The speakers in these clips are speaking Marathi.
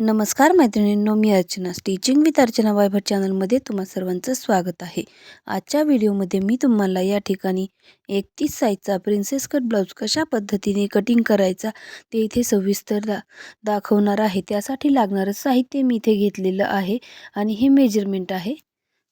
नमस्कार मैत्रिणींनो मी अर्चना. स्टिचिंग विथ अर्चना वायभट चॅनलमध्ये तुम्हा सर्वांचं स्वागत आहे. आजच्या व्हिडिओमध्ये मी तुम्हाला या ठिकाणी एकतीस साईजचा प्रिन्सेस कट ब्लाऊज कशा पद्धतीने कटिंग करायचा ते इथे सविस्तर दा दाखवणार आहे. त्यासाठी लागणारं साहित्य मी इथे घेतलेलं आहे आणि हे मेजरमेंट आहे.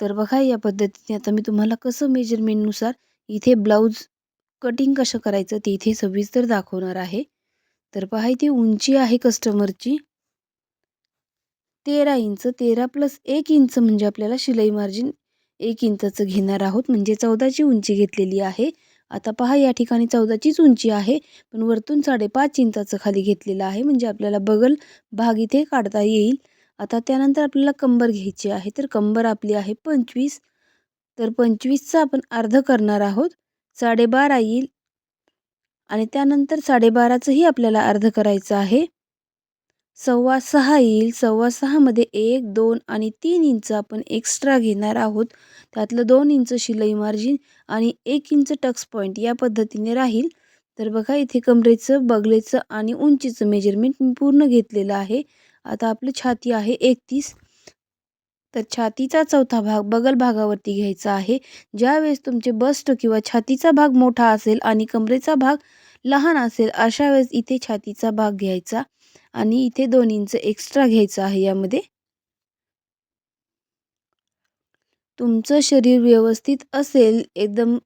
तर बघा या पद्धतीने आता मी तुम्हाला कसं मेजरमेंटनुसार इथे ब्लाऊज कटिंग कसं करायचं ते इथे सविस्तर दाखवणार आहे. तर पहा इथे उंची आहे कस्टमरची तेरा इंच तेरा प्लस एक इंच म्हणजे आपल्याला शिलाई मार्जिन एक इंचाचं घेणार आहोत. म्हणजे चौदाची उंची घेतलेली आहे. आता पहा या ठिकाणी चौदाचीच उंची आहे पण वरतून साडेपाच इंचाचं खाली घेतलेलं आहे. म्हणजे आपल्याला बगल भाग इथे काढता येईल. आता त्यानंतर आपल्याला कंबर घ्यायची आहे. तर कंबर आपली आहे पंचवीस. तर पंचवीसचा आपण अर्ध करणार आहोत. साडेबारा येईल. आणि त्यानंतर साडेबाराचंही आपल्याला अर्ध करायचं आहे. सव्वा सहा येईल. सव्वा सहामध्ये एक दोन आणि तीन इंच आपण एक्स्ट्रा घेणार आहोत. त्यातलं दोन इंच शिलाई मार्जिन आणि एक इंच टक्स पॉईंट या पद्धतीने राहील. तर बघा इथे कमरेचं बगलेचं आणि उंचीचं मेजरमेंट मी पूर्ण घेतलेलं आहे. आता आपलं छाती आहे एकतीस. तर छातीचा चौथा भाग बगल भागावरती घ्यायचा आहे. ज्यावेळेस तुमचे बस्ट किंवा छातीचा भाग मोठा असेल आणि कमरेचा भाग लहान असेल अशा वेळेस इथे छातीचा भाग घ्यायचा. आणि इथे दोन इंच एक्स्ट्रा घ्यायचं आहे यामध्ये. तुमचं शरीर व्यवस्थित असेल एकदम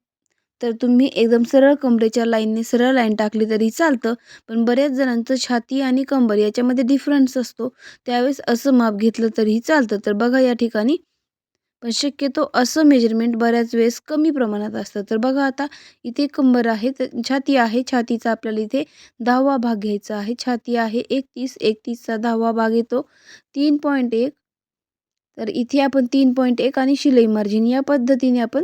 तर तुम्ही एकदम सरळ कमरेच्या लाईनने सरळ लाईन टाकली तरी चालतं पण बऱ्याच जणांचं छाती आणि कंबर याच्यामध्ये डिफरन्स असतो. त्यावेळेस असं माप घेतलं तरीही चालतं. तर बघा या ठिकाणी पण शक्यतो असं मेजरमेंट बऱ्याच वेळेस कमी प्रमाणात असतं. तर बघा आता इथे कंबर आहे तर छाती आहे छातीचा आपल्याला इथे दहावा भाग घ्यायचा आहे. छाती आहे एकतीस एकतीसचा दहावा भाग येतो. तीन पॉईंट एक. तर इथे आपण तीन पॉईंट एक आणि शिलाई मार्जिन या पद्धतीने आपण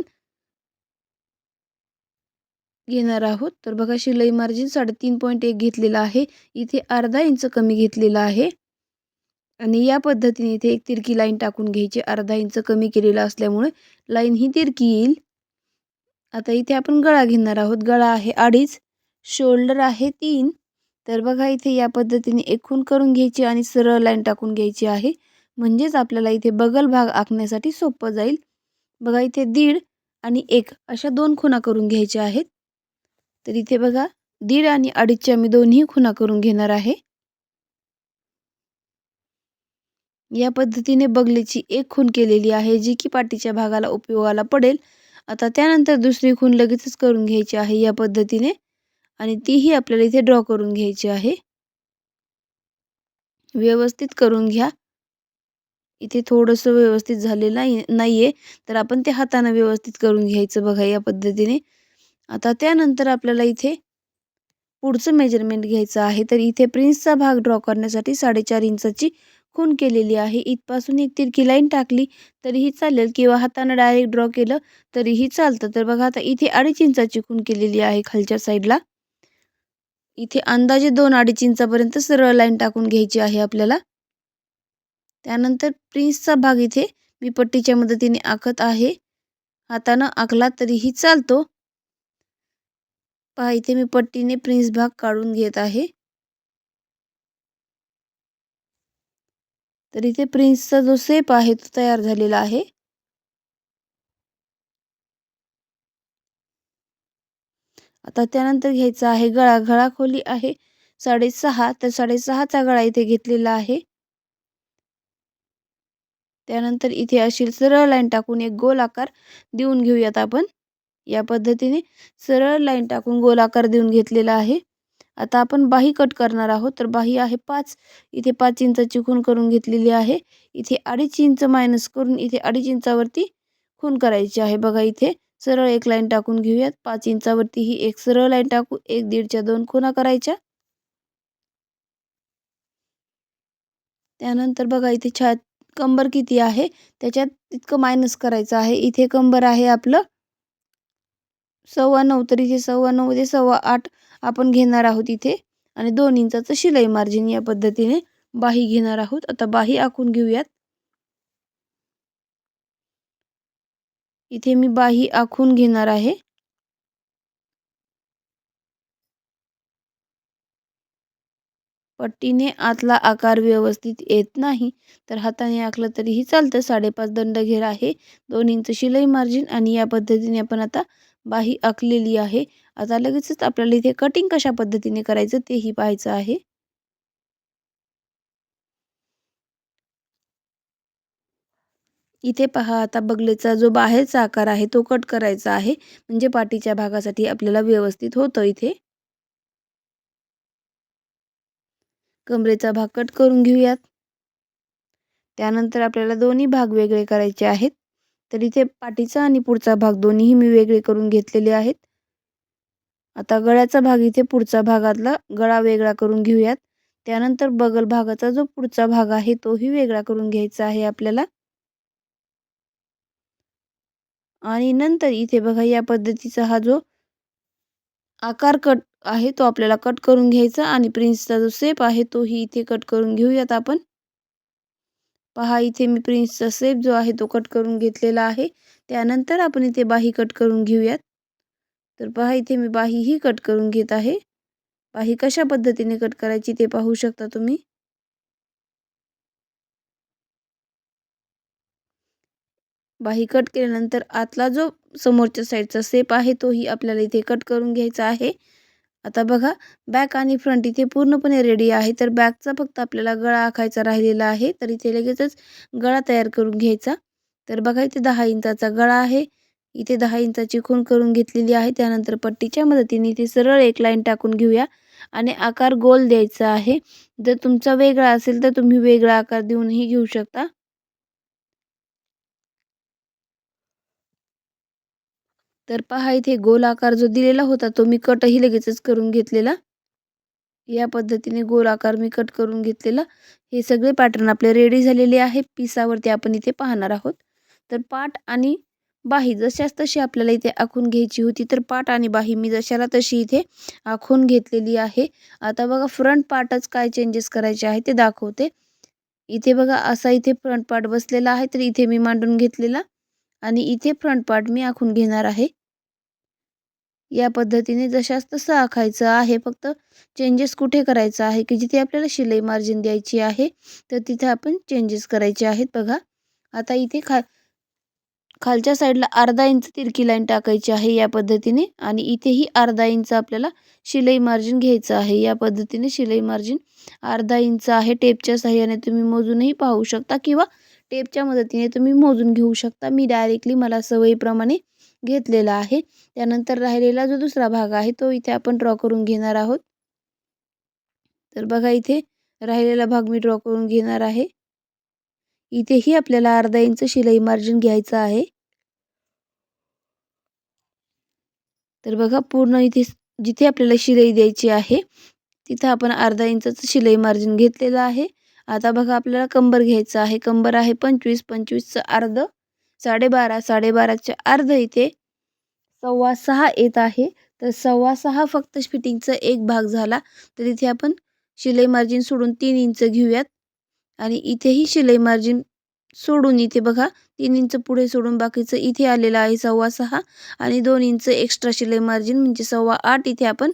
घेणार आहोत. तर बघा शिलाई मार्जिन साडेतीन पॉईंट एक घेतलेला आहे. इथे अर्धा इंच कमी घेतलेला आहे. आणि या पद्धतीने इथे एक तिरकी लाईन टाकून घ्यायची. अर्धा इंच कमी केलेला असल्यामुळे लाईन ही तिरकी येईल. आता इथे आपण गळा घेणार आहोत. गळा आहे अडीच शोल्डर आहे तीन. तर बघा इथे या पद्धतीने एक खून करून घ्यायची आणि सरळ लाईन टाकून घ्यायची आहे. म्हणजेच आपल्याला इथे बगल भाग आखण्यासाठी सोपं जाईल. बघा इथे दीड आणि एक अशा दोन खुणा करून घ्यायच्या आहेत. तर इथे बघा दीड आणि अडीचच्या मी दोन्ही खुणा करून घेणार आहे. या पद्धतीने बगलीची एक खून केलेली आहे जी की पाठीच्या भागाला उपयोगाला पडेल. आता त्यानंतर दुसरी खून लगेचच करून घ्यायची आहे या पद्धतीने आणि तीही आपल्याला इथे ड्रॉ करून घ्यायची आहे. व्यवस्थित करून घ्या. इथे थोडंसं व्यवस्थित झालेलं नाही नाही आहे तर आपण ते हाताने व्यवस्थित करून घ्यायचं बघा या पद्धतीने. आता त्यानंतर आपल्याला इथे पुढचं मेजरमेंट घ्यायचं आहे तर इथे प्रिन्सचा भाग ड्रॉ करण्यासाठी साडेचार इंचाची खून केलेली आहे. इथपासून एक तिरकी लाईन टाकली तरीही चालेल किंवा हातानं डायरेक्ट ड्रॉ केलं तरीही चालतं. तर बघा आता इथे अडीच इंचाची खून केलेली आहे खालच्या साईडला इथे अंदाजे दोन अडीच इंचापर्यंत सरळ लाईन टाकून घ्यायची आहे आपल्याला. त्यानंतर प्रिन्सचा भाग इथे मी पट्टीच्या मदतीने आखत आहे. हातानं आखला तरीही चालतो. पहा इथे मी पट्टीने प्रिन्स भाग काढून घेत आहे. तर इथे प्रिन्सचा जो सेप आहे तो तयार झालेला आहे. आता त्यानंतर घ्यायचा आहे गळा. गळा खोली आहे साडेसहा. तर साडेसहाचा गळा इथे घेतलेला आहे. त्यानंतर इथे अशी सरळ लाईन टाकून एक गोल आकार देऊन घेऊयात आपण. या पद्धतीने सरळ लाईन टाकून गोल आकार देऊन घेतलेला आहे. आता आपण बाही कट करणार आहोत. तर बाही आहे पाच. इथे पाच इंचाची खून करून घेतलेली आहे. इथे अडीच इंच मायनस करून इथे अडीच इंचावरती खून करायची आहे. बघा इथे सरळ एक लाईन टाकून घेऊयात. पाच इंचावरती ही एक सरळ लाईन टाकू. एक दीडच्या दोन खुणा करायच्या. त्यानंतर बघा इथे छात कंबर किती आहे? त्याच्यात तितकं मायनस करायचं आहे. इथे कंबर आहे आपलं सव्वा नऊ. तर इथे सव्वा नऊ ते सव्वा आठ. आपण घेणार आहोत इथे. आणि दोन इंचाचं शिलाई मार्जिन या पद्धतीने बाही घेणार आहोत. आता बाही आखून घेऊयात. इथे मी बाही आखून घेणार आहे. पट्टीने आतला आकार व्यवस्थित येत नाही. तर हाताने आखलं तरीही चालतं. साडेपाच दंड घेर आहे. दोन इंच शिलाई मार्जिन आणि या पद्धतीने आपण आता बाही आखलेली आहे. आता लगेचच आपल्याला इथे कटिंग कशा पद्धतीने करायचं तेही पाहायचं आहे. इथे पहा आता बगलेचा जो बाहेरचा आकार आहे तो कट करायचा आहे. म्हणजे पाठीच्या भागासाठी आपल्याला व्यवस्थित होतं इथे. कमरेचा भाग कट करून घेऊयात. त्यानंतर आपल्याला दोन्ही भाग वेगळे करायचे आहेत. तर इथे पाठीचा आणि पुढचा भाग दोन्हीही मी वेगळे करून घेतलेले आहेत. आता गळ्याचा भाग इथे पुढचा भागातला गळा वेगळा करून घेऊयात. त्यानंतर बगल भागाचा जो पुढचा भाग आहे तोही वेगळा करून घ्यायचा आहे आपल्याला. आणि नंतर इथे बघा या पद्धतीचा हा जो आकार कट आहे तो आपल्याला कट करून घ्यायचा आणि प्रिन्सचा जो सेप आहे तोही इथे कट करून घेऊयात आपण. पहा इथे मी प्रिन्सचा सेप जो आहे तो कट करून घेतलेला आहे. त्यानंतर आपण इथे बाही कट करून घेऊयात. तर पहा इथे मी बाहीही कट करून घेत आहे. बाही कशा पद्धतीने कट करायची ते पाहू शकता तुम्ही. बाही कट केल्यानंतर आतला जो समोरच्या साईडचा सेप आहे तोही आपल्याला इथे कट करून घ्यायचा आहे. आता बघा बॅक आणि फ्रंट इथे पूर्णपणे रेडी आहे. तर बॅकचा फक्त आपल्याला गळा आखायचा राहिलेला आहे. तर इथे लगेचच गळा तयार करून घ्यायचा. तर बघा इथे दहा इंचाचा गळा आहे. इथे दहा इंचाची खूण करून घेतलेली आहे. त्यानंतर पट्टीच्या मदतीने इथे सरळ एक लाईन टाकून घेऊया. आणि आकार गोल द्यायचा आहे. जर तुमचा वेगळा असेल तर तुम्ही वेगळा आकार देऊनही घेऊ शकता. तर पहा इथे गोल आकार जो दिलेला होता तो मी कटही लगेचच करून घेतलेला. या पद्धतीने गोल आकार मी कट करून घेतलेला. हे सगळे पॅटर्न आपले रेडी झालेले आहे. पिसावरती आपण इथे पाहणार आहोत. तर पाठ आणि बाही जशाच तशी आपल्याला इथे आखून घ्यायची होती तर पाठ आणि बाही मी जशाला तशी इथे आखून घेतलेली आहे. आता बघा फ्रंट पार्टच काय चेंजेस करायचे आहे ते दाखवते. इथे बघा असा इथे फ्रंट पार्ट बसलेला आहे तर इथे मी मांडून घेतलेला. आणि इथे फ्रंट पार्ट मी आखून घेणार आहे. या पद्धतीने जशाच तसं आखायचं आहे. फक्त चेंजेस कुठे करायचं आहे की जिथे आपल्याला शिलाई मार्जिन द्यायची आहे तर तिथे आपण चेंजेस करायचे आहेत. बघा आता इथे खा खालच्या साईडला अर्धा इंच तिरकी लाईन टाकायची आहे या पद्धतीने आणि इथेही अर्धा इंच आपल्याला शिलाई मार्जिन घ्यायचं आहे. या पद्धतीने शिलाई मार्जिन अर्धा इंच आहे. टेपच्या साह्याने तुम्ही मोजूनही पाहू शकता किंवा टेपच्या मदतीने तुम्ही मोजून घेऊ शकता. मी डायरेक्टली मला सवयीप्रमाणे घेतलेला आहे. त्यानंतर राहिलेला जो दुसरा भाग आहे तो इथे आपण ड्रॉ करून घेणार आहोत. तर बघा इथे राहिलेला भाग मी ड्रॉ करून घेणार आहे. इथेही आपल्याला अर्धा इंच शिलाई मार्जिन घ्यायचं आहे. तर बघा पूर्ण इथे जिथे आपल्याला शिलाई द्यायची आहे तिथं आपण अर्धा इंचाचं शिलाई मार्जिन घेतलेलं आहे. आता बघा आपल्याला कंबर घ्यायचं आहे. कंबर आहे पंचवीस पंचवीसचं अर्ध. साडेबारा साडेबाराच्या अर्ध इथे सव्वा सहा येत आहे. तर सव्वा सहा फक्त फिटिंगचा एक भाग झाला. तर इथे आपण शिलाई मार्जिन सोडून तीन इंच घेऊयात. आणि इथेही शिलाई मार्जिन सोडून इथे बघा तीन इंच पुढे सोडून बाकीचं इथे आलेलं आहे सव्वा सहा. आणि दोन इंच एक्स्ट्रा शिलाई मार्जिन म्हणजे सव्वा आठ इथे आपण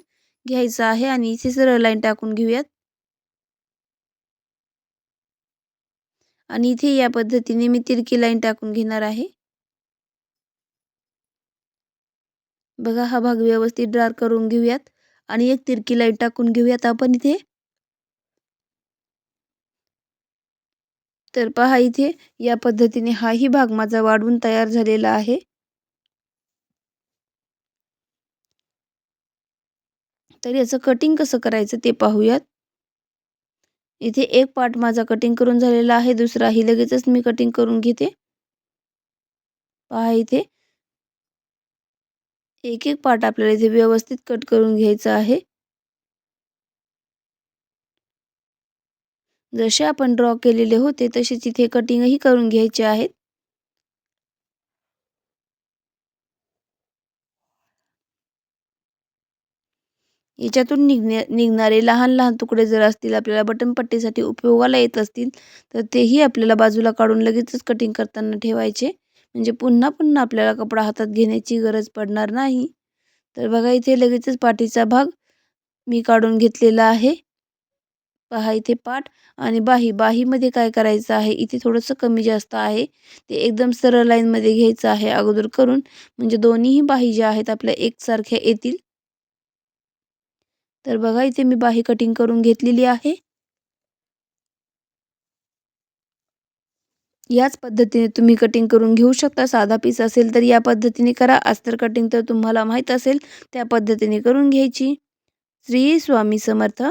घ्यायचं आहे. आणि इथे सरळ लाईन टाकून घेऊयात. आणि इथे या पद्धतीने मी तिरकी लाईन टाकून घेणार आहे. बघा हा भाग व्यवस्थित ड्रार करून घेऊयात आणि एक तिरकी लाईन टाकून घेऊयात आपण इथे. तर पहा इथे या पद्धतीने हाही भाग माझा वाढवून तयार झालेला आहे. तर याचं कटिंग कसं करायचं ते पाहूयात. इथे एक पार्ट माझा कटिंग करून झालेला आहे दुसराही लगेचच मी कटिंग करून घेते. पहा इथे. एक एक पार्ट आपल्याला इथे व्यवस्थित कट करून घ्यायचा आहे. जसे आपण ड्रॉ केलेले होते तसेच इथे कटिंगही करून घ्यायचे आहेत. याच्यातून निघण्या निघणारे लहान लहान तुकडे जर असतील आपल्याला बटन पट्टीसाठी उपयोगाला येत असतील तर तेही आपल्याला बाजूला काढून लगेचच कटिंग करताना ठेवायचे. म्हणजे पुन्हा पुन्हा आपल्याला कपडा हातात घेण्याची गरज पडणार नाही. तर बघा इथे लगेचच पाठीचा भाग मी काढून घेतलेला आहे. पहा इथे पाठ आणि बाही. बाहीमध्ये काय करायचं आहे? इथे थोडंसं कमी जास्त आहे. ते एकदम सरळ लाईनमध्ये घ्यायचं आहे अगोदर करून. म्हणजे दोन्हीही बाही ज्या आहेत आपल्या एकसारख्या येतील. तर बघा इथे मी बाही कटिंग करून घेतलेली आहे. याच पद्धतीने तुम्ही कटिंग करून घेऊ शकता. साधा पीस असेल तर या पद्धतीने करा. अस्तर कटिंग तर तुम्हाला माहीत असेल त्या पद्धतीने करून घ्यायची. श्री स्वामी समर्थ.